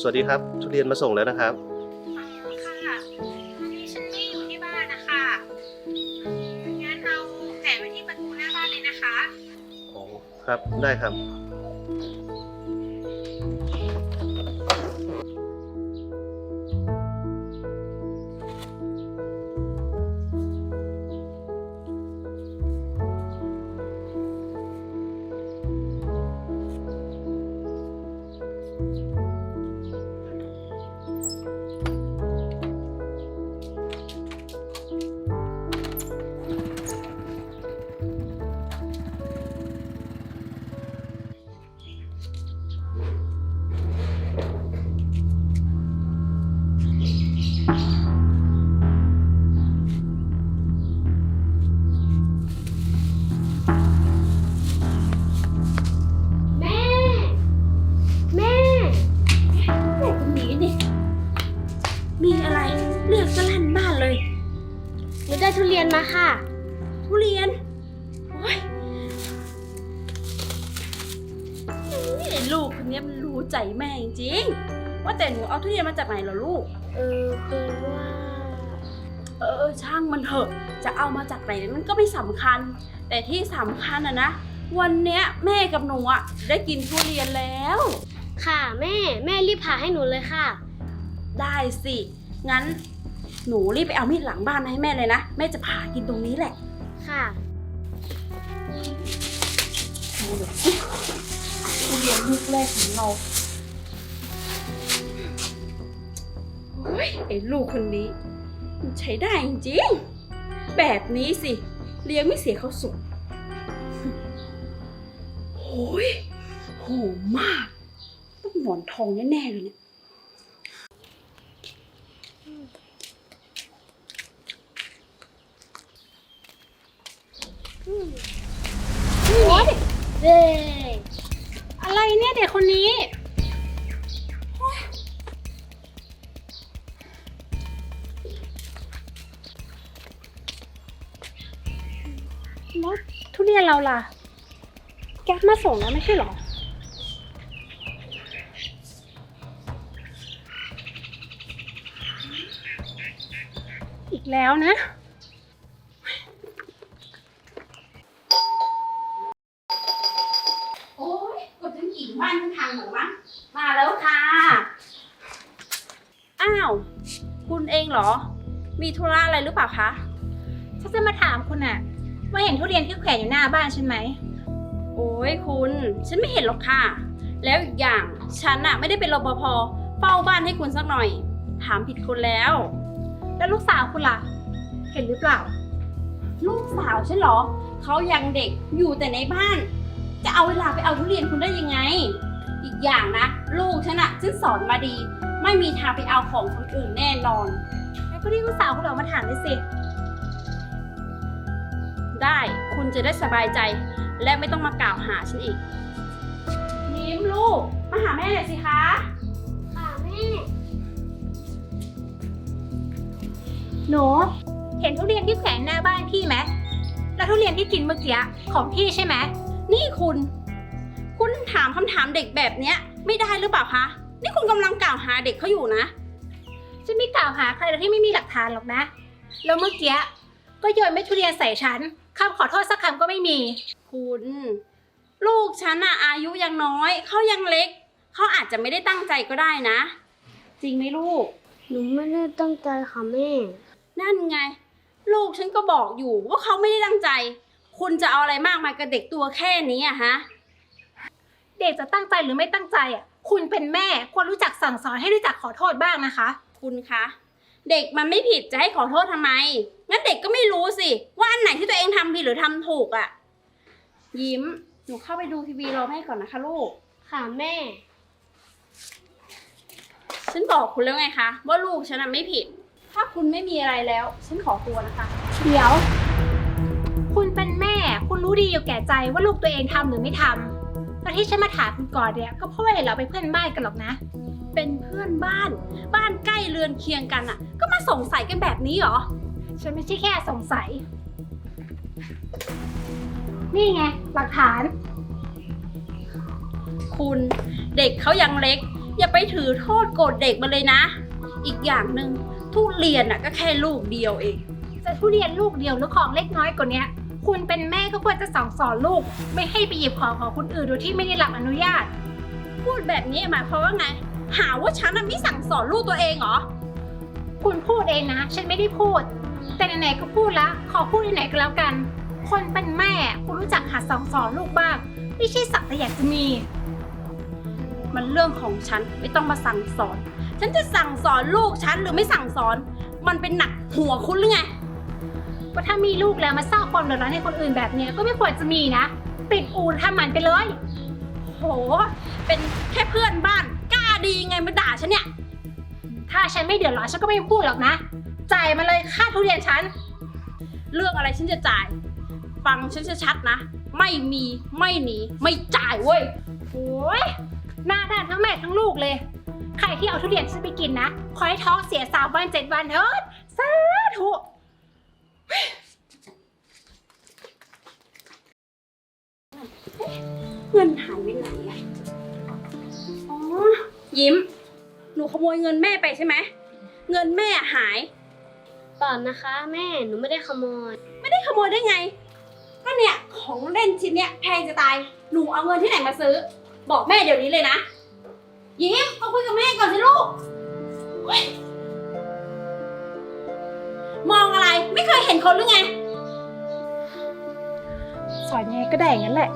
สวัสดีครับ ทุเรียนมาส่งแล้วนะครับอ๋อค่ะพอดีฉันไม่อยู่ที่บ้านนะคะงั้นเอาแขวนไว้ที่ประตูหน้าบ้านเลยนะคะ อ๋อ ครับ ได้ครับ ลูกคนนี้มันรู้ใจแม่จริงๆว่าแต่หนูเอาทุเรียนมาจากไหนเหรอลูก เออคือว่าเออเออช่างมันเถอะ จะเอามาจากไหนมันก็ไม่สำคัญ แต่ที่สำคัญอะนะ วันเนี้ยแม่กับหนูอะได้กินทุเรียนแล้ว ค่ะแม่แม่รีบผ่าให้หนูเลยค่ะ ได้สิ งั้น หนูรีบไปเอามีดหลังบ้านมาให้แม่เลยนะ แม่จะผ่ากินตรงนี้แหละค่ะดูเดี๋ยวสิ ทุเรียนลูกแรกของเราเฮ้ยไอ้ลูกคนนี้มันใช้ได้จริงๆแบบนี้สิ เลี้ยงไม่เสียเขาวสุกโอ้ยโหอมมาก ต้องหมอนทองแน่ๆเลยเนี่ย โอ๊ยเย้ อะไรเนี่ยเด็ก คนนี้ แล้วทุเรียนเราล่ะ แก๊สมาส่งแล้วไม่ใช่เหรอ อีกแล้วนะ โอ้ยกดทั้งกี่บ้านทั้งทางหนูมั้งมาแล้วค่ะ อ้าว คุณเองเหรอ มีธุระอะไรหรือเปล่าคะ ฉันจะมาถามคุณอะว่าเห็นทุเรียนที่แขวนอยู่หน้าบ้านฉันไหม โอ้ยคุณ ฉันไม่เห็นหรอกค่ะ แล้วอีกอย่างฉันอะไม่ได้เป็นรปภเฝ้าบ้านให้คุณสักหน่อย ถามผิดคนแล้ว แล้วลูกสาวคุณล่ะ เห็นหรือเปล่า ลูกสาวฉันเหรอ เขายังเด็กอยู่แต่ในบ้าน จะเอาเวลาไปเอาทุเรียนคุณได้ยังไง อีกอย่างนะ ลูกฉันอะฉันสอนมาดี ไม่มีทางไปเอาของคนอื่นแน่นอนแล้วก็เรียกลูกสาวคุณออกมาถามด้วยสิ ได้คุณจะได้สบายใจ และไม่ต้องมากล่าวหาฉันอีก ยิ้มลูก มาหาแม่หน่อยสิคะ ค่ะแม่ หนู เห็นทุเรียนที่แขวนหน้าบ้านพี่ไหม แล้วทุเรียนที่กินเมื่อกี้ของพี่ใช่ไหม นี่คุณ คุณถามคำถามเด็กแบบเนี้ย ไม่ได้หรือเปล่าคะ นี่คุณกำลังกล่าวหาเด็กเขาอยู่นะจะไม่กล่าวหาใครโดยที่ไม่มีหลักฐานหรอกนะ แล้วเมื่อกี้ก็โยนเม็ดทุเรียนใส่ฉันคำขอโทษสักคำก็ไม่มี คุณ ลูกฉันอะอายุยังน้อยเขายังเล็กเขาอาจจะไม่ได้ตั้งใจก็ได้นะ จริงไหมลูก หนูไม่ได้ตั้งใจค่ะแม่ นั่นไง ลูกฉันก็บอกอยู่ว่าเขาไม่ได้ตั้งใจ คุณจะเอาอะไรมากมายกับเด็กตัวแค่นี้อะฮะ เด็กจะตั้งใจหรือไม่ตั้งใจอะ คุณเป็นแม่ควรรู้จักสั่งสอนให้รู้จักขอโทษบ้างนะคะ คุณคะ เด็กมันไม่ผิดจะให้ขอโทษทำไม งั้นเด็กก็ไม่รู้สิ ว่าอันไหนที่ตัวเองทำผิดหรือทำถูกอะ่ะ ยิ้ม หนูเข้าไปดูทีวีรอแม่ก่อนนะคะลูก ค่ะแม่ ฉันบอกคุณแล้วไงคะว่าลูกฉันน่ะไม่ผิด ถ้าคุณไม่มีอะไรแล้ว ฉันขอตัวนะคะ เดี๋ยว คุณเป็นแม่ คุณรู้ดีอยู่แก่ใจว่าลูกตัวเองทำหรือไม่ทำ แล้วที่ฉันมาถามคุณก่อนเนี่ยก็เพราะว่าเห็นเราเป็นเพื่อนบ้านกันหรอกนะ เป็นเพื่อนบ้าน บ้านใกล้เรือนเคียงกันอะ่ะ ก็มาสงสัยกันแบบนี้เหรอ ฉันไม่ใช่แค่สงสัย นี่ไง หลักฐาน คุณเด็กเขายังเล็ก อย่าไปถือโทษโกรธเด็กมาเลยนะ อีกอย่างหนึ่งทุเรียนน่ะก็แค่ลูกเดียวเอง จะทุเรียนลูกเดียวหรือของเล็กน้อยกว่าเนี้ย คุณเป็นแม่ก็ควรจะสั่งสอนลูก ไม่ให้ไปหยิบของของคนอื่นโดยที่ไม่ได้รับอนุญาต พูดแบบนี้หมายความว่าไง หาว่าฉันน่ะไม่สั่งสอนลูกตัวเองเหรอ คุณพูดเองนะ ฉันไม่ได้พูด แต่ไหนๆก็พูดละขอพูดไหนๆก็แล้วกัน คนเป็นแม่คุณรู้จักหัดสั่งสอนลูกบ้าง ไม่ใช่สักแต่อยากจะมี มันเรื่องของฉันไม่ต้องมาสั่งสอน ฉันจะสั่งสอนลูกฉันหรือไม่สั่งสอน มันเป็นหนักหัวคุณหรือไง ว่าถ้ามีลูกแล้วมาสร้างความเดือดร้อนให้คนอื่นแบบเนี้ยก็ไม่ควรจะมีนะ ปิดอู่ทำมันไปเลย โห เป็นแค่เพื่อนบ้านกล้าดีไงมาด่าฉันเนี่ย ถ้าฉันไม่เดือดร้อนฉันก็ไม่พูดหรอกนะ จ่ายมาเลยค่าทุเรียนฉัน เรื่องอะไรฉันจะจ่าย ฟังฉันชัดๆนะ ไม่มีไม่หนีไม่จ่ายเว้ยโอ้ยหน้าด้านทั้งแม่ทั้งลูกเลย ใครที่เอาทุเรียนฉันไปกินนะ ขอให้ท้องเสียสามวันเจ็ดวันเถิดสาธุ เงินหายไปไหนอะอ๋อ ยิ้ม หนูขโมยเงินแม่ไปใช่ไหม เงินแม่หายเปล่านะคะ แม่หนูไม่ได้ขโมย ไม่ได้ขโมยได้ไง ก็เนี่ย ของเล่นชิ้นเนี้ยแพงจะตาย หนูเอาเงินที่ไหนมาซื้อ บอกแม่เดี๋ยวนี้เลยนะ ยิ้มมาคุยกับแม่ก่อนสิลูกเฮ้ย มองอะไรไม่เคยเห็นคนหรือไง สอนยังไงก็ได้อย่างนั้นแหละ